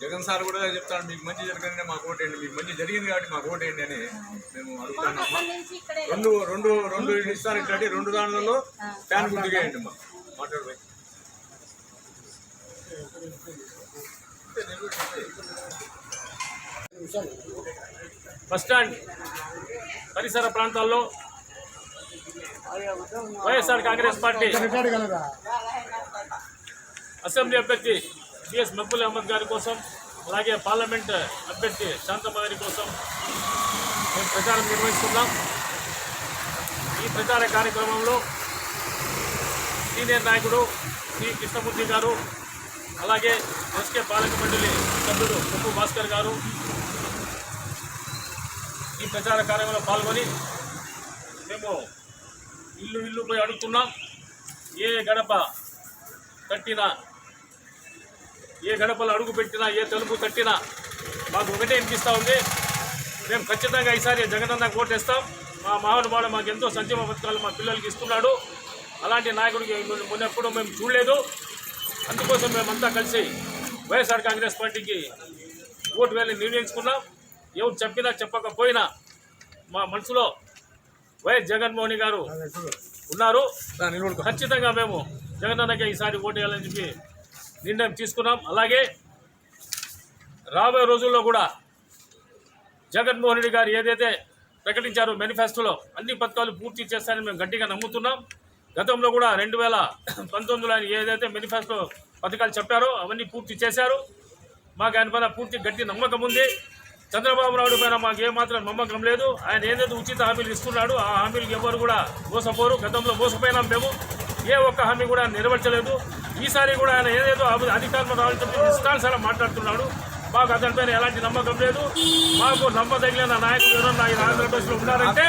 Jagan sir కూడా చెప్తాను మీకు మంచి జరగండి మాకు ఓటేయండి మీకు మంచి జరిగింది కాబట్టి మాకు ఓటేయండి అని మేము అడుగుతాను రెండు రెండు రెండు ఇస్తాను ఇట్లాంటి రెండు దానిలో ఫ్యాన్ గుర్తుకేయండి మా మాట్లాడబోయి. బస్టాండ్ పరిసర ప్రాంతాల్లో వైఎస్ఆర్ కాంగ్రెస్ పార్టీ అసెంబ్లీ అభ్యర్థి సిఎస్ మక్బుల్ అహ్మద్ గారి కోసం అలాగే పార్లమెంట్ అభ్యర్థి శాంతమ్మ గారి కోసం మేము ప్రచారం నిర్వహిస్తున్నాం. ఈ ప్రచార కార్యక్రమంలో సీనియర్ నాయకుడు శ్రీ కృష్ణమూర్తి గారు అలాగే ఎస్కే పాలక మండలి సభ్యుడు కొప్పు భాస్కర్ గారు ప్రచార కార్యక్రమంలో పాల్గొని మేము ఇల్లు ఇల్లు పోయి అడుగుతున్నాం. ఏ గడప కట్టినా ఏ గడపలు అడుగు పెట్టినా ఏ తలుపు తట్టినా మాకు ఒకటే అనిపిస్తూ ఉంది. మేము ఖచ్చితంగా ఈసారి జగనన్న ఓటేస్తాం మా మామూలు మాకు ఎంతో సంక్షేమ పథకాలు మా పిల్లలకి ఇస్తున్నాడు. అలాంటి నాయకుడికి మొన్నప్పుడు మేము చూడలేదు. అందుకోసం మేమంతా కలిసి వైఎస్ఆర్ కాంగ్రెస్ పార్టీకి ఓటు వేలని నిర్ణయించుకున్నాం. ఎవరు చెప్పినా చెప్పకపోయినా మా మనసులో వైఎస్ జగన్మోహన్ గారు ఉన్నారు. ఖచ్చితంగా మేము జగనన్నకే ఈసారి ఓటు వేయాలని చెప్పి నిర్ణయం తీసుకున్నాం. అలాగే రాబోయే రోజుల్లో కూడా జగన్మోహన్ రెడ్డి గారు ఏదైతే ప్రకటించారో మేనిఫెస్టోలో అన్ని పథకాలు పూర్తి చేస్తారని మేము గట్టిగా నమ్ముతున్నాం. గతంలో కూడా రెండు వేల పంతొమ్మిదిలో ఆయన ఏదైతే మేనిఫెస్టో పథకాలు చెప్పారో అవన్నీ పూర్తి చేశారు. మాకు ఆయన పైన పూర్తి గట్టి నమ్మకం ఉంది. చంద్రబాబు నాయుడు పైన మాకు ఏమాత్రం నమ్మకం లేదు. ఆయన ఏదైతే ఉచిత హామీలు ఇస్తున్నాడు ఆ హామీలకు ఎవరు కూడా మోసపోరు. గతంలో మోసపోయినాం మేము. ఏ ఒక్క హామీ కూడా నెరవేర్చలేదు. ఈసారి కూడా ఆయన ఏదేదో అభి- అధికారంలో రావాలని చెప్పి ఇష్టానుసారం మాట్లాడుతున్నాడు. మాకు అతనిపైన ఎలాంటి నమ్మకం లేదు. మాకు నమ్మదగిన నాయకులు ఎవరన్నా ఈ ఆంధ్రప్రదేశ్లో ఉన్నారంటే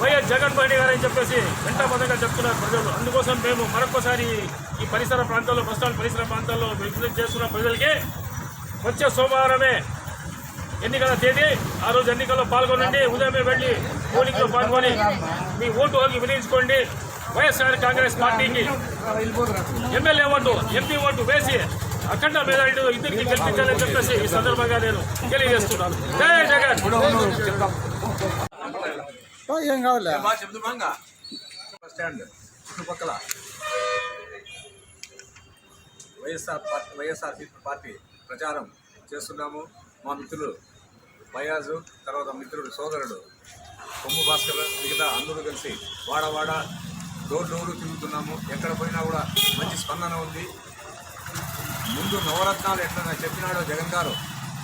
వైఎస్ జగన్మోహన్ రెడ్డి గారు అని చెప్పేసి వెంటబద్ధంగా చెప్తున్నారు ప్రజలు. అందుకోసం మేము మరొకసారి ఈ పరిసర ప్రాంతాల్లో బస్టాండ్ పరిసర ప్రాంతాల్లో విజిట్ చేస్తున్న ప్రజలకి వచ్చే సోమవారమే ఎన్నికల తేదీ ఆ రోజు ఎన్నికల్లో పాల్గొనండి. ఉదయమే వెళ్ళి పోలింగ్లో పాల్గొని మీ ఓటు హక్కు వినియోగించుకోండి. వైఎస్ఆర్ కాంగ్రెస్ పార్టీకి ఎమ్మెల్యే ఓటు ఎంపీ ఓటు వేసి అఖండ మెజారిటీ ఇద్దరికి గెలిపించాలని చెప్పేసి ఈ సందర్భంగా నేను తెలియజేస్తున్నాను. జై జగన్! ఏం కావాలి? స్టాండ్ చుట్టుపక్కల వైఎస్ఆర్ పార్టీ వైఎస్ఆర్ పార్టీ ప్రచారం చేస్తున్నాము. మా మిత్రులు బయాజు తర్వాత మిత్రుడు సోదరుడు కొమ్ము భాస్కర్ మిగతా అందరూ కలిసి వాడవాడ డోర్ డోరు తిరుగుతున్నాము. ఎక్కడ పోయినా కూడా మంచి స్పందన ఉంది. ముందు నవరత్నాలు ఎట్లా చెప్పినాడో జగన్ గారు.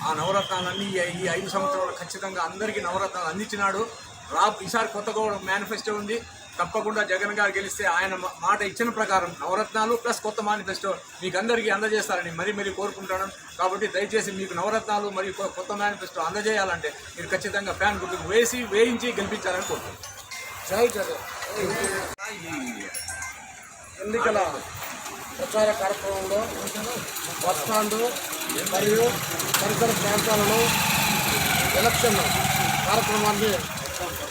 ఆ నవరత్నాలన్నీ ఈ- ఈ ఐదు సంవత్సరాలు ఖచ్చితంగా అందరికీ నవరత్నాలు అందించినాడు. రా ఈసారి కొత్తగా ఒక మేనిఫెస్టో ఉంది. తప్పకుండా జగన్ గారు గెలిస్తే ఆయన మాట ఇచ్చిన ప్రకారం నవరత్నాలు ప్లస్ కొత్త మేనిఫెస్టో మీకు అందరికీ అందజేస్తారని మరీ మరీ కోరుకుంటాను కాబట్టి దయచేసి మీకు నవరత్నాలు మరియు కొత్త మేనిఫెస్టో అందజేయాలంటే మీరు ఖచ్చితంగా ఫ్యాన్ గుర్తుకు వేసి వేయించి గెలిపించాలని కోరుకుంటున్నాను. జై జగన్. ఎన్నికల ప్రచార కార్యక్రమంలో బస్ మరియు పరిసర ప్రాంతాలలో ఎలక్షన్ కార్యక్రమాన్ని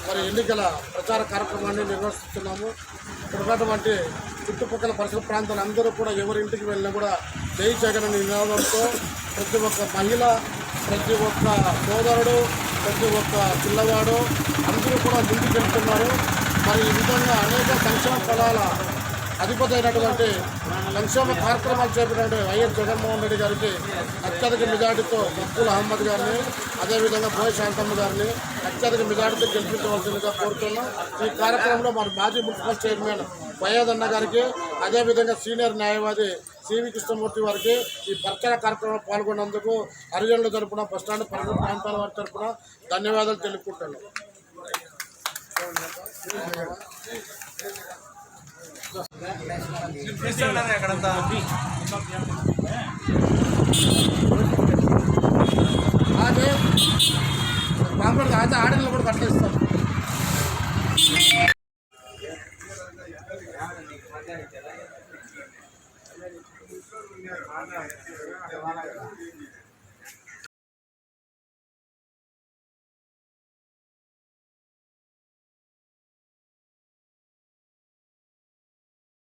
మరి ఎన్నికల ప్రచార కార్యక్రమాన్ని నిర్వహిస్తున్నాము. ఇక్కడ ఉన్నటువంటి చుట్టుపక్కల పరిసర ప్రాంతాలు అందరూ కూడా ఎవరింటికి వెళ్ళినా కూడా జై జగన్ నినాదంతో ప్రతి ఒక్క మహిళ ప్రతి ఒక్క సోదరుడు ప్రతి ఒక్క పిల్లవాడు అందరూ కూడా ముందుకు వెళ్తున్నారు మరి ఈ విధంగా అనేక సంక్షేమ ఫలాల అధిపతి అయినటువంటి సంక్షేమ కార్యక్రమాలు చేపట్టినటువంటి వైఎస్ జగన్మోహన్ రెడ్డి గారికి అత్యధిక మెజార్టీతో మక్బుల్ అహ్మద్ గారిని అదేవిధంగా బోయ్ శాంతమ్మ గారిని అత్యధిక మెజార్టీతో గెలిపించవలసిందిగా కోరుతున్నాం. ఈ కార్యక్రమంలో మన మాజీ మున్సిపల్ చైర్మన్ వైఎదన్న గారికి అదేవిధంగా సీనియర్ న్యాయవాది సివి కృష్ణమూర్తి వారికి ఈ ప్రచార కార్యక్రమంలో పాల్గొన్నందుకు హరిజనుల తరపున బస్టాండ్ పరిసర ప్రాంతాల వారి తరపున ధన్యవాదాలు తెలుపుకుంటున్నాను ఎక్కడంతా అదే మామూలుగా అయితే ఆడలు కూడా కట్టేస్తాం